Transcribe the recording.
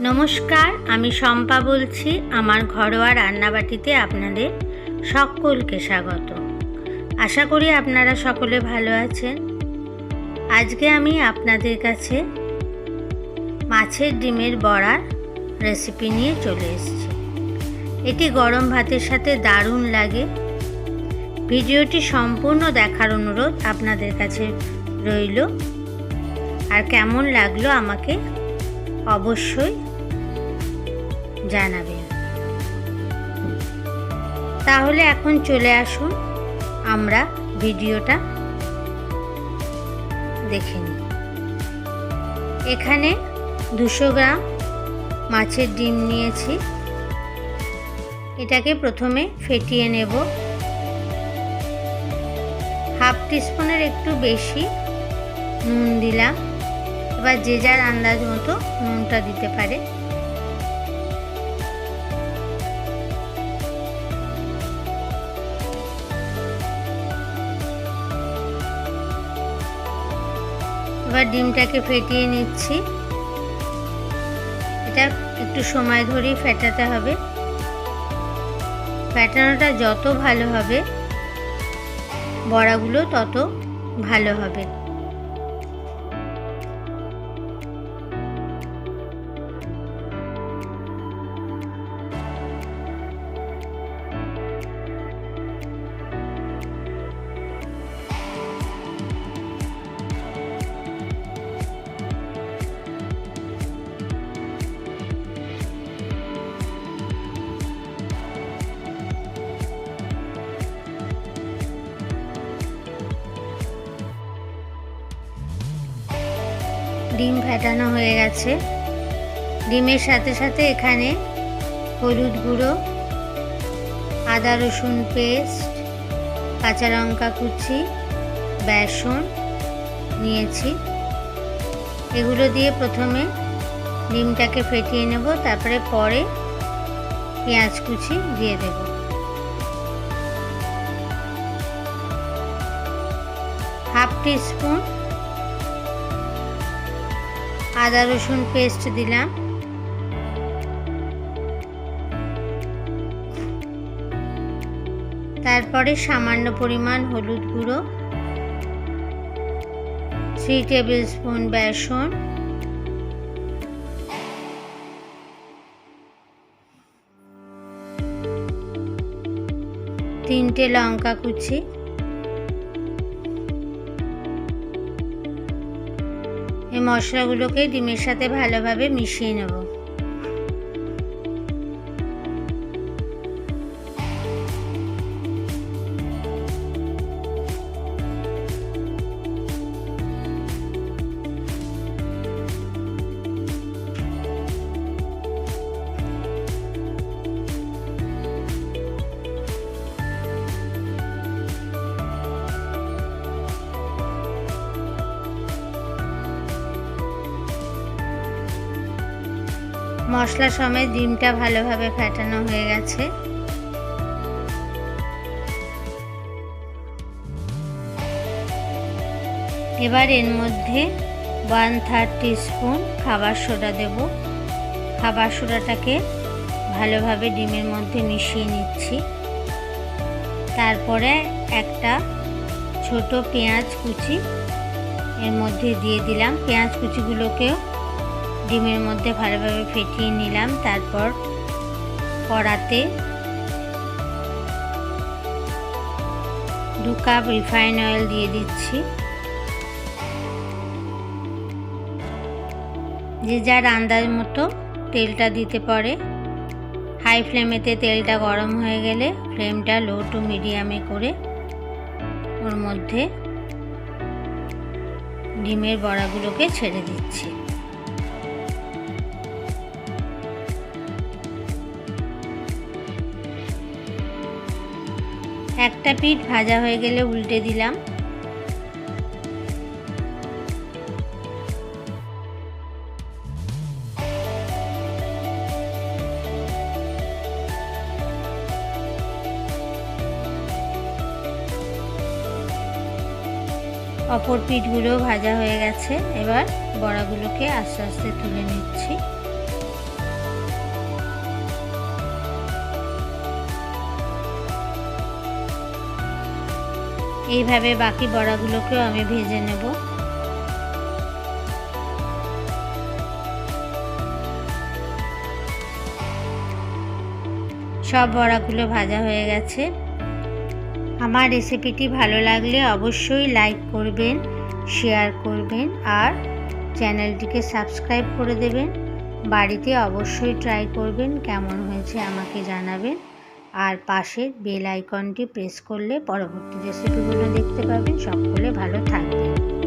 নমস্কার, আমি শম্পা বলছি, আমার ঘরোয়া রান্নাবাটিতে আপনাদের সকলকে স্বাগত। আশা করি আপনারা সকলে ভালো আছেন। আজকে আমি আপনাদের কাছে মাছের ডিমের বড়ার রেসিপি নিয়ে চলে এসেছি। এটি গরম ভাতের সাথে দারুণ লাগে। ভিডিওটি সম্পূর্ণ দেখার অনুরোধ আপনাদের কাছে রইল। আর কেমন লাগল আমাকে অবশ্যই জানাবেন তাহলে এখন চলে আসুন, আমরা ভিডিওটা দেখে নিই। এখানে দুশো গ্রাম মাছের ডিম নিয়েছি। এটাকে প্রথমে ফেটিয়ে নেব। হাফ টিস্পুনের একটু বেশি নুন দিলাম। এবার যে যার আন্দাজ মতো নুনটা দিতে পারে। এবার ডিমটাকে ফেটিয়ে নিচ্ছি। এটা একটু সময় ধরেই ফেটাতে হবে। ফেটানোটা যত ভালো হবে, বড়াগুলো তত ভালো হবে। ডিম ফেটানো হয়ে গেছে। ডিমের সাথে সাথে এখানে হলুদ গুঁড়ো, আদা রসুন পেস্ট, কাঁচা লঙ্কা কুচি, বেসন নিয়েছি। এগুলো দিয়ে প্রথমে ডিমটাকে ফেটিয়ে নেব, তারপরে পরে পেঁয়াজ কুচি দিয়ে দেব। হাফ টিস্পুন আদা রসুন পেস্ট দিলাম। তারপরে সামান্য পরিমাণ হলুদ গুঁড়ো থ্রি টেবিল স্পুন বেসন, তিনটে লঙ্কা কুচি মশলাগুলোকে ডিমের সাথে ভালোভাবে মিশিয়ে নেব। মশলা সমেত ডিমটা ভালোভাবে ফেটানো হয়ে গেছে। এবার এর মধ্যে ওয়ান থার্ড স্পুন খাবার সোডা দেব। খাবার সোডাটাকে ভালোভাবে ডিমের মধ্যে মিশিয়ে নিচ্ছি। তারপরে একটা ছোট পেঁয়াজ কুচি এর মধ্যে দিয়ে দিলাম। পেঁয়াজ কুচিগুলোকেও ডিমের মধ্যে ভালোভাবে ফেটিয়ে নিলাম। তারপর কড়াতে দু কাপ রিফাইন অয়েল দিয়ে দিচ্ছি। যে যার আন্দাজ মতো তেলটা দিতে পারে। হাই ফ্লেমেতে তেলটা গরম হয়ে গেলে ফ্লেমটা লো টু মিডিয়ামে করে ওর মধ্যে ডিমের বড়াগুলোকে ছেড়ে দিচ্ছি। একটা পিঠ ভাজা হয়ে গেলে উল্টে দিলাম। অপর পিঠগুলো ভাজা হয়ে গেছে। এবার বড়াগুলোকে আস্তে আস্তে তুলে নিচ্ছি। এইভাবে বাকি বড়াগুলোকেও আমি ভেজে নেব। সব বড়াগুলো ভাজা হয়ে গেছে। আমার রেসিপিটি ভালো লাগলে অবশ্যই লাইক করবেন, শেয়ার করবেন আর চ্যানেলটিকে সাবস্ক্রাইব করে দেবেন। বাড়িতে অবশ্যই ট্রাই করবেন, কেমন হয়েছে আমাকে জানাবেন। আর পাশের বেল আইকনটি প্রেস করলে পরবর্তী রেসিপিগুলো দেখতে পাবেন। সকলে ভালো থাকবেন।